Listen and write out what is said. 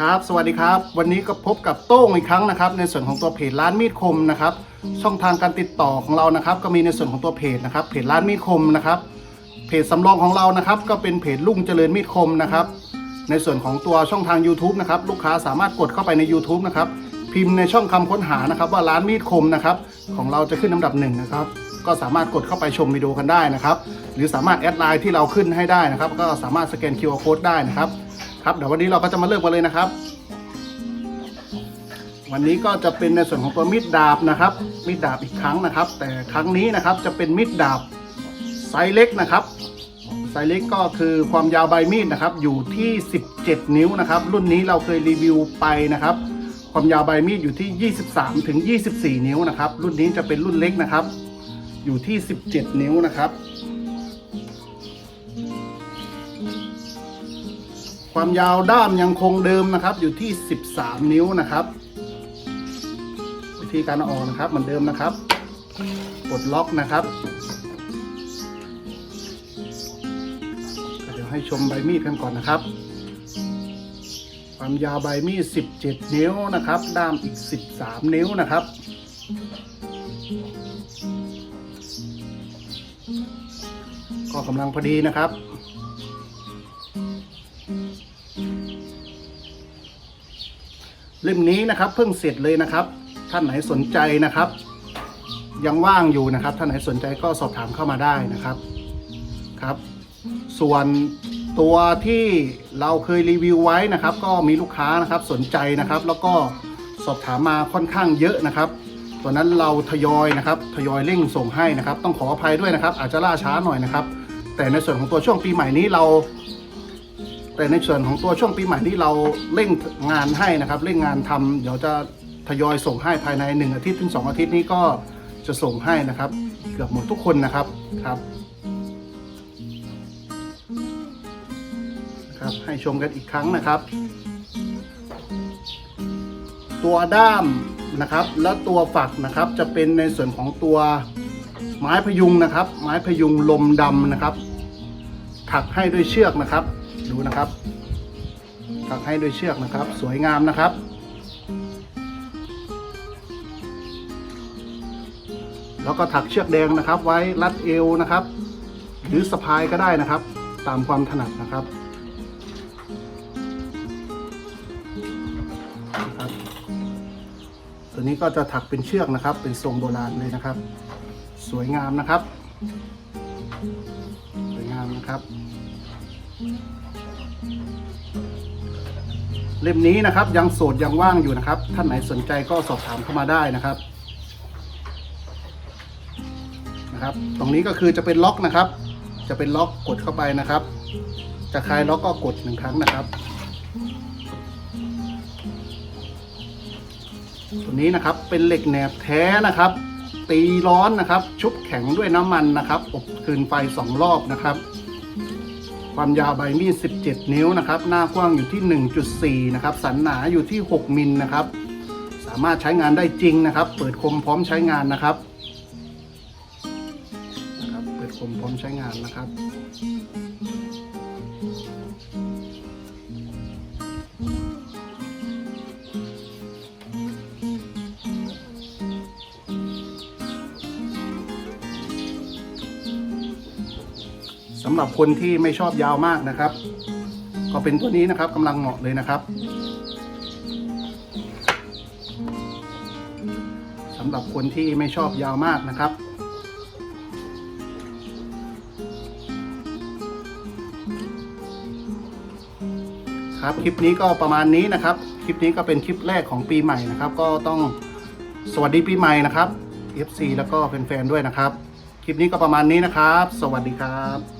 ครับ สวัสดีครับ วันนี้ก็พบกับโต้งอีกครั้งนะครับ ในส่วนของตัวเพจร้านมีดคมนะครับ ช่องทางการติดต่อของเรานะครับ ก็มีในส่วนของตัวเพจนะครับ เพจร้านมีดคมนะครับ เพจสำรองของเรานะครับ ก็เป็นเพจลุงเจริญมีดคมนะครับ ในส่วนของตัวช่องทาง YouTube นะครับ ลูกค้าสามารถกดเข้าไปใน YouTube นะครับ พิมพ์ในช่องคำค้นหานะครับ ว่าร้านมีดคมนะครับ ของเราจะขึ้นอันดับหนึ่งนะครับ ก็สามารถกดเข้าไปชมวิดีโอกันได้นะครับ หรือสามารถแอดไลน์ที่เราขึ้นให้ได้นะครับ ก็สามารถสแกน QR Code ได้นะครับ ครับเดี๋ยววันนี้เราก็จะมาเริ่มกันเลยนะครับ วันนี้ก็จะเป็นในส่วนของตัวมีดดาบนะครับ มีดดาบอีกครั้งนะครับ แต่ครั้งนี้นะครับจะเป็นมีดดาบไซส์เล็กนะครับไซส์เล็กก็คือความยาวใบมีดนะครับ อยู่ที่ 17 นิ้วนะครับ รุ่นนี้เราเคยรีวิวไปนะครับ ความยาวใบมีดอยู่ที่ 23 ถึง 24 นิ้วนะครับ รุ่นนี้จะเป็นรุ่นเล็กนะครับ อยู่ที่ 17 นิ้วนะครับ ความยาวด้ามยังคงเดิมนะครับ อยู่ที่ 13 นิ้วนะครับ วิธีการอาออกนะครับเหมือนเดิมนะครับกดล็อกนะครับเดี๋ยวให้ชมใบมีดกันก่อนนะครับ ความยาวใบมีด 17 นิ้วนะครับ ด้ามอีก 13 นิ้วนะครับก็กำลังพอดีนะครับ เล่มนี้นะครับเพิ่งเสร็จเลยนะครับ ท่านไหนสนใจนะครับ ยังว่างอยู่นะครับ ท่านไหนสนใจก็สอบถามเข้ามาได้นะครับครับ ส่วนตัวที่เราเคยรีวิวไว้นะครับ ก็มีลูกค้านะครับสนใจนะครับ แล้วก็สอบถามมาค่อนข้างเยอะนะครับตอนนั้นเราทยอยนะครับ ทยอยเร่งส่งให้นะครับ ต้องขออภัยด้วยนะครับ อาจจะล่าช้าหน่อยนะครับ แต่ในส่วนของตัวช่วงปีใหม่นี้เรา แต่ในส่วนของตัวช่วงปีใหม่ที่เราเร่งงานให้นะครับเร่งงานทำเดี๋ยวจะทยอยส่งให้ภายใน 1 อาทิตย์ถึง 2 อาทิตย์นี้ก็จะส่งให้นะครับ เกือบหมดทุกคนนะครับครับครับให้ชมกันอีกครั้งนะครับ ตัวด้ามนะครับ และตัวฝักนะครับจะเป็นในส่วนของตัวไม้พยุงนะครับ ไม้พยุงลมดำนะครับ ถักให้ด้วยเชือกนะครับ ดูนะครับถักให้ด้วยเชือกนะครับ สวยงามนะครับ แล้วก็ถักเชือกแดงนะครับ ไว้รัดเอวนะครับ หรือสะพายก็ได้นะครับ ตามความถนัดนะครับนะครับตัวนี้ก็จะถักเป็นเชือกนะครับ เป็นทรงโบราณเลยนะครับ สวยงามนะครับ สวยงามนะครับ เล่มนี้นะครับยังโสดยังว่างอยู่นะครับ ท่านไหนสนใจก็สอบถามเข้ามาได้นะครับนะครับ ตรงนี้ก็คือจะเป็นล็อกนะครับ จะเป็นล็อกกดเข้าไปนะครับ จะคลายล็อกก็กดหนึ่งครั้งนะครับตัวนี้นะครับเป็นเหล็กแหนบแท้นะครับ ตีร้อนนะครับ ชุบแข็งด้วยน้ำมันนะครับ อบคืนไฟสองรอบนะครับ ความยาวใบมีด 17 นิ้วนะครับ หน้ากว้างอยู่ที่ 1.4 นะครับ สันหนาอยู่ที่ 6 มิลนะครับ สามารถใช้งานได้จริงนะครับ เปิดคมพร้อมใช้งานนะครับนะครับ เปิดคมพร้อมใช้งานนะครับ สำหรับคนที่ไม่ชอบยาวมากนะครับ ก็เป็นตัวนี้นะครับกำลังเหมาะเลยนะครับสำหรับคนที่ไม่ชอบยาวมากนะครับ ครับคลิปนี้ก็ประมาณนี้นะครับ คลิปนี้ก็เป็นคลิปแรกของปีใหม่นะครับ ก็ต้องสวัสดีปีใหม่นะครับ FC แล้วก็แฟนๆด้วยนะครับ คลิปนี้ก็ประมาณนี้นะครับ สวัสดีครับ